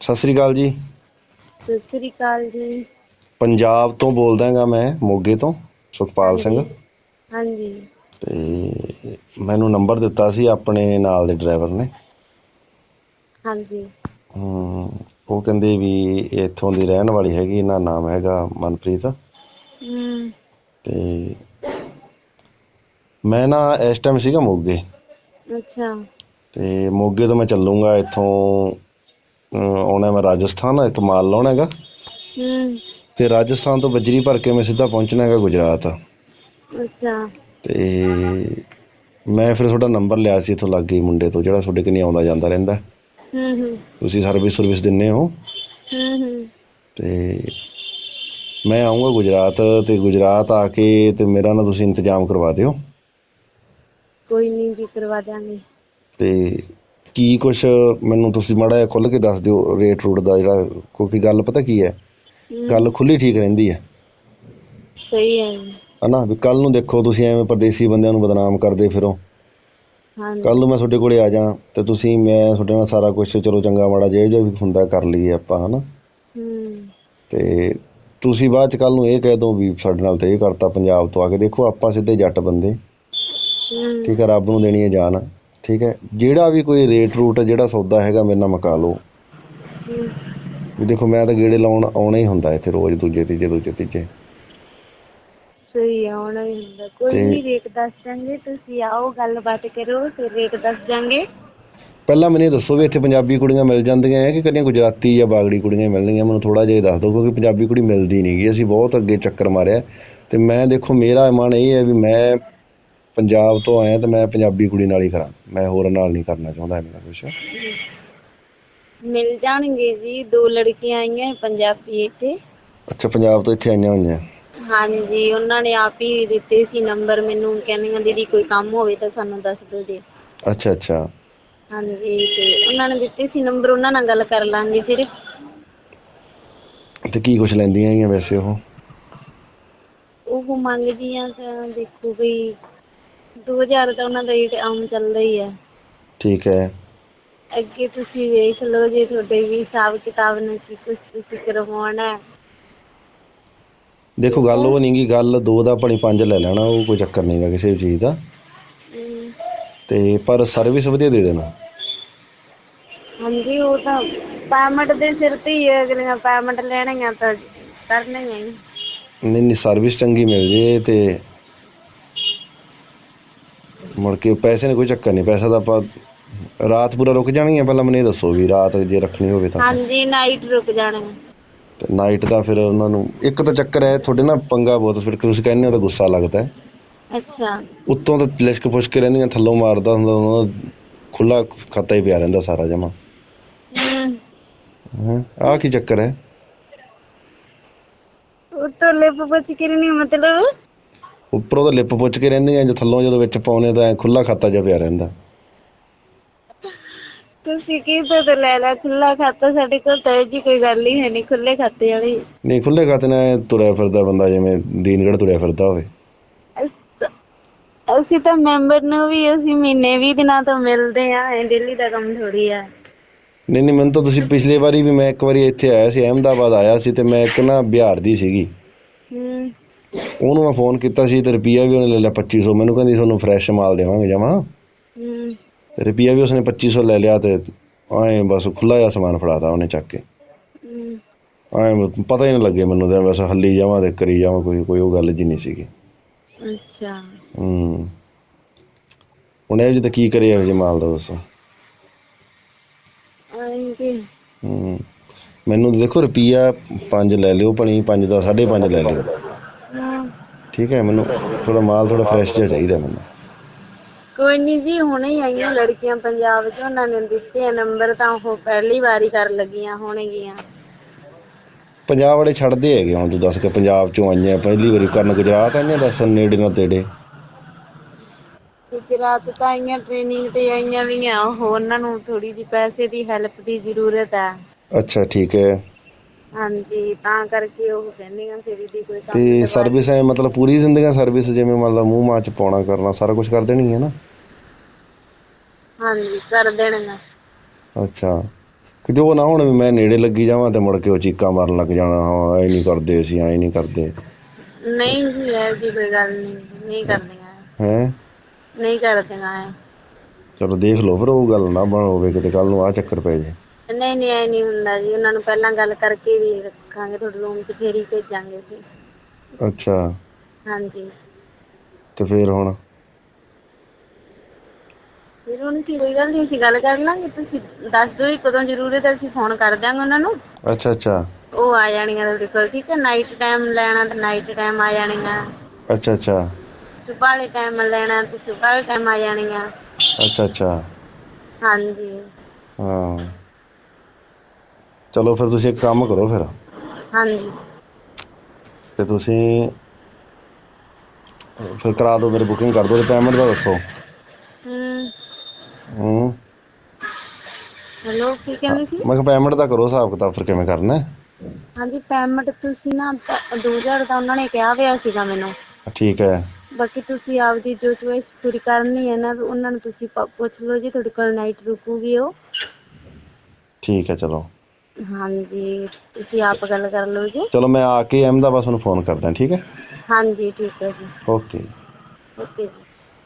ਸਤਿ ਸ੍ਰੀ ਅਕਾਲ ਜੀ। ਸਤਿ ਸ੍ਰੀ ਅਕਾਲ ਜੀ। ਪੰਜਾਬ ਤੋਂ ਬੋਲਦਾ ਹੈਗਾ ਮੈਂ ਮੋਗੇ ਤੋਂ ਸੁਖਪਾਲ ਸਿੰਘ। ਹਾਂਜੀ। ਤੇ ਮੈਨੂੰ ਨੰਬਰ ਦਿੱਤਾ ਸੀ ਆਪਣੇ ਨਾਲ ਦੇ ਡਰਾਈਵਰ ਨੇ। ਹਾਂਜੀ। ਹਮ, ਉਹ ਕਹਿੰਦੇ ਵੀ ਇੱਥੋਂ ਦੀ ਰਹਿਣ ਵਾਲੀ ਹੈਗੀ ਇਹਨਾਂ ਨਾਮ ਹੈਗਾ ਮਨਪ੍ਰੀਤ। ਹਮ ਤੇ ਮੈਂ ਨਾ ਇਸ ਟਾਈਮ ਸੀਗਾ ਮੋਗੇ। ਅੱਛਾ। ਤੇ ਮੋਗੇ ਤੋਂ ਮੈਂ ਚੱਲੂੰਗਾ ਇੱਥੋਂ ਆਉਣਾ ਮੈਂ ਰਾਜਸਥਾਨ ਇੱਕ ਮਾਲ ਲਾਉਣਾ ਹੈਗਾ। ਹਮ ਤੇ ਰਾਜਸਥਾਨ ਤੋਂ ਬੱਜਰੀ ਭਰ ਕੇ ਮੈਂ ਸਿੱਧਾ ਪਹੁੰਚਣਾ ਹੈਗਾ ਗੁਜਰਾਤ। ਅੱਛਾ। ਤੇ ਮੈਂ ਫਿਰ ਤੁਹਾਡਾ ਨੰਬਰ ਲਿਆ ਸੀ ਇੱਥੋਂ ਲੱਗੇ ਮੁੰਡੇ ਤੋਂ ਜਿਹੜਾ ਤੁਹਾਡੇ ਕਨੀ ਆਉਂਦਾ ਜਾਂਦਾ ਰਹਿੰਦਾ। ਹਮ ਹਮ ਤੁਸੀਂ ਸਰਵਿਸ ਸਰਵਿਸ ਦਿੰਦੇ ਹੋ। ਤੇ ਮੈਂ ਆਉਂਗਾ ਗੁਜਰਾਤ ਤੇ ਗੁਜਰਾਤ ਆ ਕੇ ਤੇ ਮੇਰਾ ਨਾ ਤੁਸੀਂ ਇੰਤਜ਼ਾਮ ਕਰਵਾ ਦਿਓ। ਕੋਈ ਨਹੀਂ ਜੀ ਕਰਵਾ ਦਿਆਂਗੇ। ਤੇ ਕੀ ਕੁਛ ਮੈਨੂੰ ਤੁਸੀਂ ਮਾੜਾ ਜਿਹਾ ਖੁੱਲ੍ਹ ਕੇ ਦੱਸ ਦਿਓ ਰੇਟ ਰੂਟ ਦਾ ਜਿਹੜਾ ਕਿਉਂਕਿ ਗੱਲ ਪਤਾ ਕੀ ਹੈ? ਗੱਲ ਖੁੱਲੀ ਠੀਕ ਰਹਿੰਦੀ ਹੈ। ਸਹੀ ਹੈ। ਜੀ ਹਨਾ? ਵੀ ਕੱਲ ਨੂੰ ਦੇਖੋ ਤੁਸੀਂ ਐਵੇਂ ਪਰਦੇਸੀ ਬੰਦਿਆਂ ਨੂੰ ਬਦਨਾਮ ਕਰਦੇ ਫਿਰੋ। ਹਾਂਜੀ। ਕੱਲ ਨੂੰ ਮੈਂ ਤੁਹਾਡੇ ਕੋਲੇ ਆ ਜਾ ਤੇ ਤੁਸੀਂ ਮੈਂ ਤੁਹਾਡੇ ਨਾਲ ਸਾਰਾ ਕੁਝ ਚਲੋ ਚੰਗਾ ਮਾੜਾ ਜਿਹੜਾ ਜੋ ਵੀ ਹੁੰਦਾ ਕਰ ਲਈਏ ਆਪਾਂ ਹਨਾ? ਹਮ ਤੇ ਤੁਸੀਂ ਬਾਅਦ ਚ ਕੱਲ ਨੂੰ ਇਹ ਕਹਿ ਦੋ ਵੀ ਸਾਡੇ ਨਾਲ ਤੇ ਇਹ ਕਰਤਾ ਪੰਜਾਬ ਤੋਂ ਆ ਕੇ ਦੇਖੋ ਆਪਾਂ ਸਿੱਧੇ ਜੱਟ ਬੰਦੇ। ਹਮ ਠੀਕ ਹੈ ਰੱਬ ਨੂੰ ਦੇਣੀ ਹੈ ਜਾਨ। ਠੀਕ ਹੈ? ਜਿਹੜਾ ਵੀ ਕੋਈ ਰੇਟ ਰੂਟ ਜਿਹੜਾ ਸੌਦਾ ਹੈਗਾ ਮੇਰੇ ਨਾਲ ਮੁਕਾ ਲਓ। ਵੀ ਦੇਖੋ ਮੈਂ ਤਾਂ ਗੇੜੇ ਲਾਉਣ ਆਉਣਾ ਹੀ ਹੁੰਦਾ ਇੱਥੇ ਰੋਜ਼ ਦੂਜੇ ਤੀਜੇ ਦੂਜੇ ਤੀਜੇ। ਸਹੀ ਆਉਣਾ ਹੀ ਹੁੰਦਾ। ਕੋਈ ਨਹੀਂ ਰੇਟ ਦੱਸ ਦਾਂਗੇ ਤੁਸੀਂ ਆਓ ਗੱਲਬਾਤ ਕਰੋ ਫਿਰ ਰੇਟ ਦੱਸ ਦਾਂਗੇ ਪਹਿਲਾਂ ਮੈਨੂੰ ਦੱਸੋ ਵੀ ਇੱਥੇ ਪੰਜਾਬੀ ਕੁੜੀਆਂ ਮਿਲ ਜਾਂਦੀਆਂ ਹੈ ਕਿ ਕੱਲੀਆਂ ਗੁਜਰਾਤੀ ਜਾਂ ਬਾਗੜੀ ਕੁੜੀਆਂ ਮਿਲਣਗੀਆਂ? ਮੈਨੂੰ ਥੋੜਾ ਜਿਹਾ ਦੱਸ ਦਿਓ ਕਿਉਂਕਿ ਪੰਜਾਬੀ ਕੁੜੀ ਮਿਲਦੀ ਨਹੀਂਗੀ ਅਸੀਂ ਬਹੁਤ ਅੱਗੇ ਚੱਕਰ ਮਾਰਿਆ। ਤੇ ਮੈਂ ਦੇਖੋ ਮੇਰਾ ਮਨ ਇਹ ਹੈ ਵੀ ਮੈਂ ਪੰਜਾਬ ਤੋਂ ਆਇਆ ਤੇ ਮੈਂ ਪੰਜਾਬੀ ਕੁੜੀ ਨਾਲ ਹੀ ਕਰਾਂ ਮੈਂ ਹੋਰ ਨਾਲ ਨਹੀਂ ਕਰਨਾ ਚਾਹੁੰਦਾ ਐਵੇਂ ਦਾ ਕੁਛ। ਮਿਲ ਜਾਣਗੇ ਜੀ ਦੋ ਲੜਕੀਆਂ ਆਈਆਂ ਪੰਜਾਬੀ ਇੱਥੇ। ਅੱਛਾ ਪੰਜਾਬ ਤੋਂ ਇੱਥੇ ਆਈਆਂ ਹੋਈਆਂ। ਹਾਂਜੀ ਉਹਨਾਂ ਨੇ ਆਪ ਹੀ ਦਿੱਤੇ ਸੀ ਨੰਬਰ। ਮੈਨੂੰ ਕਹਿੰਦੀਆਂ ਦੀਦੀ ਕੋਈ ਕੰਮ ਹੋਵੇ ਤਾਂ ਸਾਨੂੰ ਦੱਸ ਦਿਓ ਜੀ। ਅੱਛਾ ਅੱਛਾ। ਹਾਂਜੀ ਤੇ ਉਹਨਾਂ ਨੇ ਦਿੱਤੇ ਸੀ ਨੰਬਰ। ਉਹਨਾਂ ਨਾਲ ਗੱਲ ਕਰ ਲਾਂਗੇ ਫਿਰ। ਤੇ ਕੀ ਕੁਛ ਲੈਂਦੀਆਂ ਹੈਗੀਆਂ ਵੈਸੇ ਉਹ? ਉਹ ਮੰਗਦੀਆਂ ਤਾਂ ਦੇਖੋ ਵੀ 2000 ਤਾਂ ਉਹਨਾਂ ਦਾ ਰੇਟ ਆਮ ਚੱਲਦਾ ਹੀ ਹੈ। ਠੀਕ ਹੈ। ਅੱਗੇ ਤੁਸੀਂ ਵੇਖ ਲਓ ਜੇ ਤੁਹਾਡੇ ਵੀ ਹਿਸਾਬ ਕਿਤਾਬ ਨਾਲ ਕੀ ਕੁਛ ਤੁਸੀਂ ਕਰਵਾਉਣਾ ਹੈ। ਦੇਖੋ ਗੱਲ ਉਹ ਨਹੀਂਗੀ ਗੱਲ ਦੋ ਦਾ ਭਣੀ ਪੰਜ ਲੈ ਲੈਣਾ ਉਹ ਕੋਈ ਚੱਕਰ ਨਹੀਂਗਾ ਕਿਸੇ ਵੀ ਚੀਜ਼ ਦਾ। ਹਮ, ਤੇ ਪਰ ਸਰਵਿਸ ਵਧੀਆ ਦੇ ਦੇਣਾ। ਹਾਂਜੀ ਉਹ ਤਾਂ ਪੇਮੈਂਟ ਦੇ ਸਿਰ ਤੇ ਹੀ ਹੈ ਅਗਲੀਆਂ ਪੇਮੈਂਟ ਲੈਣੀਆਂ ਤਾਂ ਕਰਨੀਆਂ ਹੀ। ਨਹੀਂ ਨਹੀਂ ਸਰਵਿਸ ਚੰਗੀ ਮਿਲ ਜੇ ਤੇ ਮੁੜ ਕੇ ਪੈਸੇ ਨੇ ਕੋਈ ਚੱਕਰ ਨਹੀਂ ਪੈਸਾ ਤਾਂ ਆਪਾਂ ਰਾਤ ਪੂਰਾ ਰੁਕ ਜਾਣੀ ਹੈ ਪਹਿਲਾਂ ਮੈਨੂੰ ਇਹ ਦੱਸੋ ਵੀ ਰਾਤ ਜੇ ਰੱਖਣੀ ਹੋਵੇ ਤਾਂ। ਹਾਂਜੀ ਨਾਈਟ ਰੁਕ ਜਾਣਗੇ ਤੇ ਨਾਈਟ ਦਾ ਫਿਰ ਉਹਨਾਂ ਨੂੰ ਇੱਕ ਤਾਂ ਚੱਕਰ ਹੈ ਤੁਹਾਡੇ ਨਾ ਪੰਗਾ ਬਹੁਤ ਫਿਰ ਤੁਸੀਂ ਕਹਿੰਦੇ ਹੋ ਤਾਂ ਗੁੱਸਾ ਲੱਗਦਾ ਹੈ। ਅੱਛਾ। ਉੱਤੋਂ ਤਾਂ ਲਿਸ਼ਕ ਪੁਸ਼ਕ ਰਹਿੰਦੀਆਂ ਥੱਲੋਂ ਮਾਰਦਾ ਹੁੰਦਾ ਉਹਨਾਂ ਦਾ ਖੁੱਲਾ ਖਾਤਾ ਹੀ ਪਿਆ ਰਹਿੰਦਾ ਸਾਰਾ ਜਮਾ। ਹੈ ਆਹ ਕੀ ਚੱਕਰ ਹੈ? ਉਹ ਤੋਂ ਲਿਪ ਪੁੱਛ ਕੇ ਨਹੀਂ ਮਤਲਬ ਉੱਪਰੋਂ ਤਾਂ ਲਿਪ ਪੁੱਛ ਕੇ ਰਹਿੰਦੀਆਂ ਜੋ ਥੱਲੋਂ ਜਦੋਂ ਵਿੱਚ ਪਾਉਨੇ ਤਾਂ ਐਂ ਖੁੱਲਾ ਖਾਤਾ ਜਿਹਾ ਪਿਆ ਰਹਿੰਦਾ। ਤੁਸੀਂ ਕਿਹਦੇ ਤੋਂ ਲੈ ਲਿਆ ਖੁੱਲਾ ਖਾਤਾ ਸਾਡੇ ਕੋਲ ਤਾਂ ਇਹ ਜੀ ਕੋਈ ਗੱਲ ਹੀ ਹੈ ਨਹੀਂ ਖੁੱਲੇ ਖਾਤੇ ਵਾਲੀ। ਨਹੀਂ ਖੁੱਲੇ ਖਾਤੇ ਨਾਲ ਐਂ ਤੁਰਿਆ ਫਿਰਦਾ ਬੰਦਾ ਜਿਵੇਂ ਦੀਨਗੜ ਤੁਰਿਆ ਫਿਰਦਾ ਹੋਵੇ। ਅਸ- ਤਾਂ ਮੈਂਬਰ ਨੂੰ ਵੀ ਅਸੀਂ ਮਹੀਨੇ 20 ਦਿਨਾਂ ਤੋਂ ਮਿਲਦੇ ਆ ਇਹ ਡੇਲੀ ਦਾ ਕੰਮ ਥੋੜੀ ਆ। ਨਹੀਂ ਨਹੀਂ ਮੈਨੂੰ ਤਾਂ ਤੁਸੀਂ ਪਿਛਲੀ ਵਾਰੀ ਵੀ ਮੈਂ ਇੱਕ ਵਾਰੀ ਇੱਥੇ ਆਇਆ ਸੀ ਅਹਿਮਦਾਬਾਦ ਆਇਆ ਸੀ ਤੇ ਮੈਂ ਇੱਕ ਨਾ ਬਿਹਾਰ ਦੀ ਸੀਗੀ। ਉਹਨੂੰ ਮੈਂ ਫੋਨ ਕੀਤਾ ਸੀ ਤੇ ਰੁਪਈਆ ਵੀ ਉਹਨੇ ਲੈ ਲਿਆ 2500 ਮੈਨੂੰ ਕਹਿੰਦੀ ਤੁਹਾਨੂੰ ਫਰੈਸ਼ ਮਾਲ ਦੇਵਾਂਗੇ ਜਮਾ। ਹੂੰ। ਤੇ ਰੁਪਈਆ ਵੀ ਉਸਨੇ 2500 ਲੈ ਲਿਆ ਤੇ ਐਂ ਬਸ ਖੁੱਲਾ ਜਿਹਾ ਸਮਾਨ ਫੜਾਤਾ ਉਹਨੇ ਚੱਕ ਕੇ। ਐਂ ਪਤਾ ਹੀ ਨਹੀਂ ਲੱਗੇ ਮੈਨੂੰ ਤਾਂ ਬਸ ਹੱਲੀ ਜਾਵਾਂ ਤੇ ਕਰੀ ਜਾਵਾਂ ਕੋਈ ਕੋਈ ਉਹ ਗੱਲ ਜੀ ਨਹੀਂ ਸੀਗੀ। ਅੱਛਾ। ਹੂੰ। ਹੁਣ ਇਹ ਜਿਹਾ ਕੀ ਕਰੇ ਇਹੋ ਜਿਹੇ ਮਾਲ ਦਾ ਦੱਸੋ। ਆਏਂਗੇ ਹੂੰ। ਮੈਨੂੰ ਦੇਖੋ ਰੁਪਈਆ 5 ਲੈ ਲਿਓ ਭਣੀ 5 ਦਾ 5.5 ਲੈ ਲਿਓ। ਹਾਂ ਠੀਕ ਹੈ ਮੈਨੂੰ ਥੋੜਾ ਮਾਲ ਥੋੜਾ ਫਰੈਸ਼ ਜਿਹਾ ਚਾਹੀਦਾ ਮੈਨੂੰ। ਕੋਈ ਨਹੀਂ ਜੀ ਹੁਣੇ ਹੀ ਆਈਆਂ ਲੜਕੀਆਂ ਪੰਜਾਬ 'ਚ ਉਹਨਾਂ ਨੇ ਦਿੱਤੇ ਆ ਨੰਬਰ ਤਾਂ ਉਹ ਪਹਿਲੀ ਵਾਰੀ ਕਰ ਲੱਗੀਆਂ ਹੋਣਗੀਆਂ ਪੰਜਾਬ ਵਾਲੇ ਛੱਡਦੇ ਹੈਗੇ ਹੁਣ ਤੂੰ ਦੱਸ ਕੇ ਪੰਜਾਬ ਚੋਂ ਆਈਆਂ ਪਹਿਲੀ ਵਾਰੀ ਕਰਨ ਗੁਜਰਾਤ ਆਈਆਂ ਦੱਸ ਨੇੜੀਆਂ ਤੇੜੇ? ਗੁਜਰਾਤ ਤਾਂ ਆਈਆਂ ਟ੍ਰੇਨਿੰਗ ਤੇ ਆਈਆਂ ਵੀ ਆ ਉਹ ਉਹਨਾਂ ਨੂੰ ਥੋੜੀ ਜਿਹੀ ਪੈਸੇ ਦੀ ਹੈਲਪ ਦੀ ਜ਼ਰੂਰਤ ਹੈ ਅੱਛਾ ਠੀਕ ਹੈ। ਹਾਂਜੀ ਤਾਂ ਕਰਕੇ ਉਹ ਕਹਿੰਦੀਆਂ ਫਿਰ ਇਹਦੀ ਕੋਈ ਕੰਮ ਤੇ ਸਰਵਿਸ ਐ ਮਤਲਬ ਪੂਰੀ ਜ਼ਿੰਦਗੀ ਸਰਵਿਸ ਜਿਵੇਂ ਮੰਨ ਲਾ ਮੂੰਹ ਮਾਂ ਚ ਪਾਉਣਾ ਕਰਨਾ ਸਾਰਾ ਕੁਝ ਕਰ ਦੇਣੀ ਹੈ ਨਾ? ਹਾਂਜੀ ਕਰ ਦੇਣਗੇ ਅੱਛਾ। ਕਿਤੇ ਉਹ ਨਾ ਹੁਣ ਵੀ ਮੈਂ ਨੇੜੇ ਲੱਗੀ ਜਾਵਾਂ ਤੇ ਮੁੜ ਕੇ ਉਹ ਚੀਕਾਂ ਮਾਰਨ ਲੱਗ ਜਾਣਾ ਹਾਂ ਇਹ ਨਹੀਂ ਕਰਦੇ ਅਸੀਂ ਐ ਨਹੀਂ ਕਰਦੇ। ਨਹੀਂ ਜੀ ਇਹ ਜੀ ਕੋਈ ਗੱਲ ਨਹੀਂ ਨਹੀਂ ਕਰਦੀਆਂ। ਹੈ? ਨਹੀਂ ਕਰਦੀਆਂ। ਚਲੋ ਦੇਖ ਲਓ ਫਿਰ ਉਹ ਗੱਲ ਨਾ ਬਣ ਹੋਵੇ ਕਿਤੇ ਕੱਲ ਨੂੰ ਆ ਚੱਕਰ ਪੈ ਜੇ ਨਹੀਂ ਨਹੀਂ ਐ ਨਹੀਂ ਹੁੰਦਾ ਜੀ। ਉਹਨਾਂ ਨੂੰ ਪਹਿਲਾਂ ਗੱਲ ਕਰਕੇ ਵੀ ਰੱਖਾਂਗੇ ਤੁਹਾਡੇ ਰੂਮ 'ਚ ਫੇਰ ਹੀ ਭੇਜਾਂਗੇ ਅਸੀਂ। ਅੱਛਾ। ਹਾਂਜੀ। ਤੇ ਫਿਰ ਹੁਣ? ਫਿਰ ਉਹਨੂੰ ਕੀ ਕੋਈ ਗੱਲ ਨਹੀਂ ਅਸੀਂ ਗੱਲ ਕਰ ਲਾਂਗੇ। ਤੁਸੀਂ ਦੱਸ ਦਿਓ ਜੀ ਕਦੋਂ ਜ਼ਰੂਰਤ ਹੈ ਅਸੀਂ ਫੋਨ ਕਰ ਦਿਆਂਗੇ ਉਹਨਾਂ ਨੂੰ। ਅੱਛਾ ਅੱਛਾ। ਉਹ ਆ ਜਾਣੀਆਂ ਤੁਹਾਡੇ ਕੋਲ ਠੀਕ ਹੈ ਨਾਈਟ ਟਾਈਮ ਲੈਣਾ ਤਾਂ ਨਾਈਟ ਟਾਈਮ ਆ ਜਾਣੀਆਂ। ਅੱਛਾ ਅੱਛਾ। ਸੁਬਾਹ ਵਾਲੇ ਟਾਈਮ ਲੈਣਾ ਤੇ ਸੁਬਾਹ ਵਾਲੇ ਟਾਈਮ ਆ ਜਾਣੀਆਂ। ਅੱਛਾ ਅੱਛਾ। ਹਾਂਜੀ। ਹਾਂ। ਚਲੋ ਫਿਰ ਤੁਸੀਂ ਇੱਕ ਕੰਮ ਕਰੋ ਫਿਰ। ਹਾਂਜੀ। ਤੇ ਤੁਸੀਂ ਫਿਰ ਕਰਾ ਦਿਓ ਮੇਰੀ ਬੁਕਿੰਗ ਕਰ ਦਿਓ ਤੇ ਪੇਮੈਂਟ ਦਾ ਦੱਸੋ। ਹੂੰ। ਹੂੰ। ਹੈਲੋ ਕੀ ਕਹਿੰਦੇ ਸੀ? ਮੈਂ ਕਿਹਾ ਪੇਮੈਂਟ ਦਾ ਕਰੋ ਹਿਸਾਬ ਕਿਤਾਬ ਫਿਰ ਕਿਵੇਂ ਕਰਨਾ ਹੈ? ਹਾਂਜੀ ਪੈਮੈਂਟ ਤੁਸੀਂ ਨਾ 2000 ਦਾ ਉਹਨਾਂ ਨੇ ਕਿਹਾ ਹੋਇਆ ਸੀਗਾ ਮੈਨੂੰ। ਠੀਕ ਹੈ। ਬਾਕੀ ਤੁਸੀਂ ਆਪਦੀ ਜੋ ਚੋਇਸ ਪੂਰੀ ਕਰਨੀ ਹੈ ਨਾ ਉਹਨਾਂ ਨੂੰ ਤੁਸੀਂ ਪ- ਪੁੱਛ ਲਓ ਜੀ ਤੁਹਾਡੇ ਕੋਲ ਨਾਈਟ ਰੁਕੂਗੀ ਉਹ। ਠੀਕ ਹੈ ਚਲੋ। ਹਾਂਜੀ ਤੁਸੀਂ ਆਪ ਗੱਲ ਕਰ ਲਓ ਜੀ। ਚਲੋ ਮੈਂ ਆ ਕੇ ਅਹਿਮਦਾਬਾਦ ਤੁਹਾਨੂੰ ਫੋਨ ਕਰਦਾ ਠੀਕ ਹੈ? ਹਾਂਜੀ ਠੀਕ ਹੈ ਜੀ। ਓਕੇ ਓਕੇ ਜੀ।